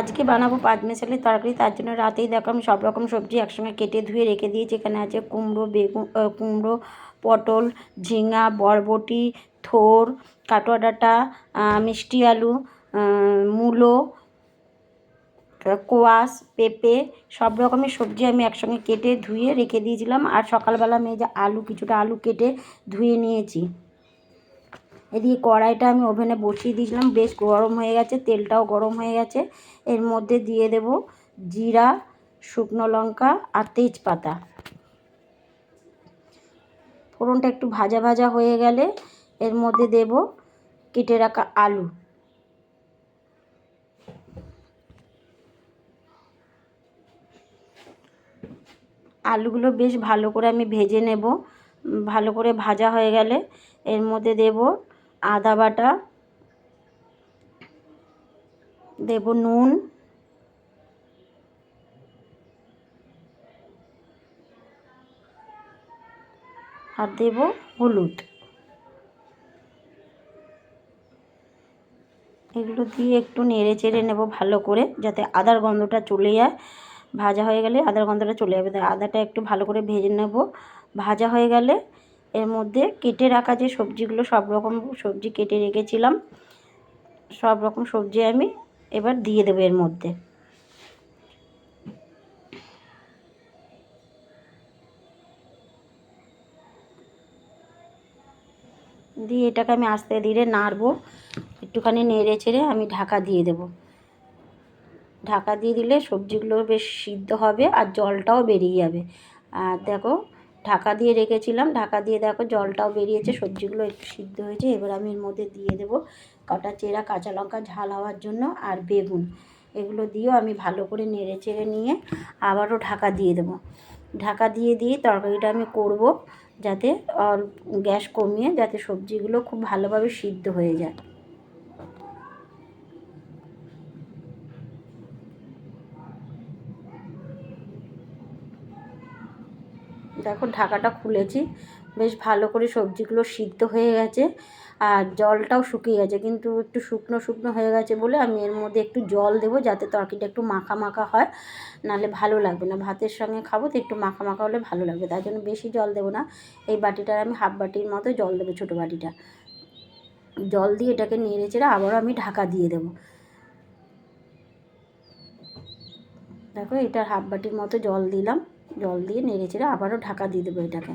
আজকে বানাবো পাঁচ মেশালি তরকারি, তার জন্য রাতেই দেখো আমি সব রকম সবজি একসঙ্গে কেটে ধুয়ে রেখে দিয়েছি। এখানে আছে কুমড়ো, বেগুন কুমড়ো, পটল, ঝিঙা, বরবটি, থোর, কাটোয়া ডাঁটা মিষ্টি আলু মূলো কোয়াশ, পেঁপে, সব রকমের সবজি আমি একসঙ্গে কেটে ধুয়ে রেখে দিয়েছিলাম। আর সকালবেলা আমি যে আলু, কিছুটা আলু কেটে ধুয়ে নিয়েছি। এদিকে কড়াইটা আমি ওভেনে বসিয়ে দিয়েছিলাম, বেশ গরম হয়ে গেছে, তেলটাও গরম হয়ে গেছে। এর মধ্যে দিয়ে দেব জিরা, শুকনো লঙ্কা আর তেজপাতা। ফোড়নটা একটু ভাজা ভাজা হয়ে গেলে এর মধ্যে দেব কেটে রাখা আলু। আলুগুলো বেশ ভালো করে আমি ভেজে নেব। ভালো করে ভাজা হয়ে গেলে এর মধ্যে দেব আদা বাটা, দেব নুন, আর দেব হলুদ। এগুলো দিয়ে একটু নেড়ে চেড়ে নেব ভালো করে, যাতে আদার গন্ধটা চলে যায়। ভাজা হয়ে গেলে আদার গন্ধটা চলে যাবে। আদাটা একটু ভালো করে ভেজে নেব। ভাজা হয়ে গেলে এর মধ্যে কেটে রাখা যে সবজিগুলো, সব রকম সবজি কেটে রেখেছিলাম, সব রকম সবজি আমি এবার দিয়ে দেবো এর মধ্যে। দিয়ে এটাকে আমি আস্তে ধীরে নাড়বো, একটুখানি নেড়ে ছেড়ে আমি ঢাকা দিয়ে দেব। ঢাকা দিয়ে দিলে সবজিগুলো বেশ সিদ্ধ হবে আর জলটাও বেরিয়ে যাবে। আর দেখো ঢাকা দিয়ে রেখেছিলাম। ঢাকা দিয়ে দেখো জলটাও বেরিয়েছে, সবজিগুলো একটু সিদ্ধ হয়েছে। এবার আমি এর মধ্যে দিয়ে দেব কটা চেরা কাঁচা লঙ্কা ঝাল হওয়ার জন্য আর বেগুন। এগুলো দিয়েও আমি ভালো করে নেড়ে চেড়ে নিয়ে আবারও ঢাকা দিয়ে দেবো। ঢাকা দিয়ে দিয়ে তরকারিটা আমি করব যাতে গ্যাস কমিয়ে, যাতে সবজিগুলো খুব ভালোভাবে সিদ্ধ হয়ে যায়। দেখো ঢাকাটা খুলেছি। বেশ ভালো করে সবজিগুলো সিদ্ধ হয়ে গেছে আর জলটাও শুকিয়ে গেছে। কিন্তু একটু শুকনো শুকনো হয়ে গেছে বলে আমি এর মধ্যে একটু জল দেবো যাতে তরকারিটা একটু মাখা মাখা হয়, নাহলে ভালো লাগবে না। ভাতের সঙ্গে খাব তো একটু মাখা মাখা হলে ভালো লাগবে, তার জন্য বেশি জল দেবো না। এই বাটিটার আমি হাফ বাটির মতো জল দেবো, ছোটো বাটিটা। জল দিয়ে এটাকে নেড়ে চেড়ে আবারও আমি ঢাকা দিয়ে দেবো। দেখো এটার হাফ বাটির মতো জল দিলাম। জল দিয়ে নেড়ে চেড়ে আবারও ঢাকা দিয়ে দেবো এটাকে।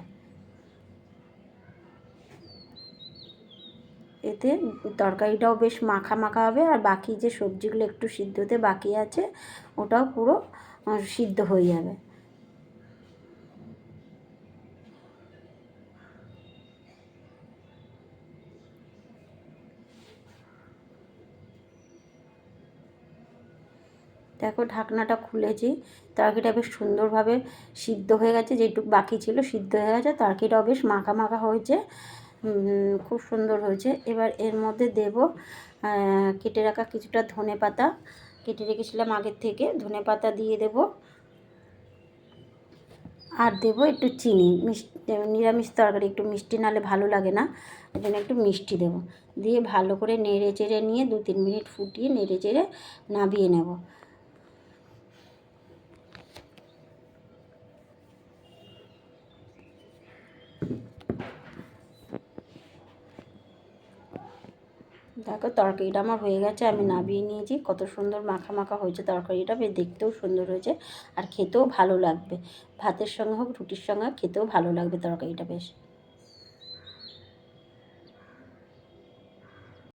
এতে তরকারিটাও বেশ মাখা মাখা হবে আর বাকি যে সবজিগুলো একটু সিদ্ধতে বাকি আছে, ওটাও পুরো সিদ্ধ হয়ে যাবে। দেখো ঢাকনাটা খুলেছি। তরকারিটা বেশ সুন্দরভাবে সিদ্ধ হয়ে গেছে, যেটুকু বাকি ছিল সিদ্ধ হয়ে গেছে। তরকারিটাও বেশ মাখা মাখা হয়েছে খুব সুন্দর হয়েছে। এবার এর মধ্যে দেব কেটে রাখা কিছুটা ধনে পাতা। কেটে রেখেছিলাম আগের থেকে, ধনে পাতা দিয়ে দেব। আর দেব একটু চিনি মিষ্টি নিরামিষ তরকারি, একটু মিষ্টি নালে ভালো লাগে না ওই জন্য একটু মিষ্টি দেবো। দিয়ে ভালো করে নেড়ে চেড়ে নিয়ে দু তিন মিনিট ফুটিয়ে নেড়ে চেড়ে নাবিয়ে নেব। দেখো তরকারিটা আমার হয়ে গেছে, আমি নামিয়ে নিয়েছি। কত সুন্দর মাখা মাখা হয়েছে তরকারিটা, বেশ দেখতেও সুন্দর হয়েছে আর খেতেও ভালো লাগবে। ভাতের সঙ্গে হোক, রুটির সঙ্গে খেতেও ভালো লাগবে তরকারিটা বেশ।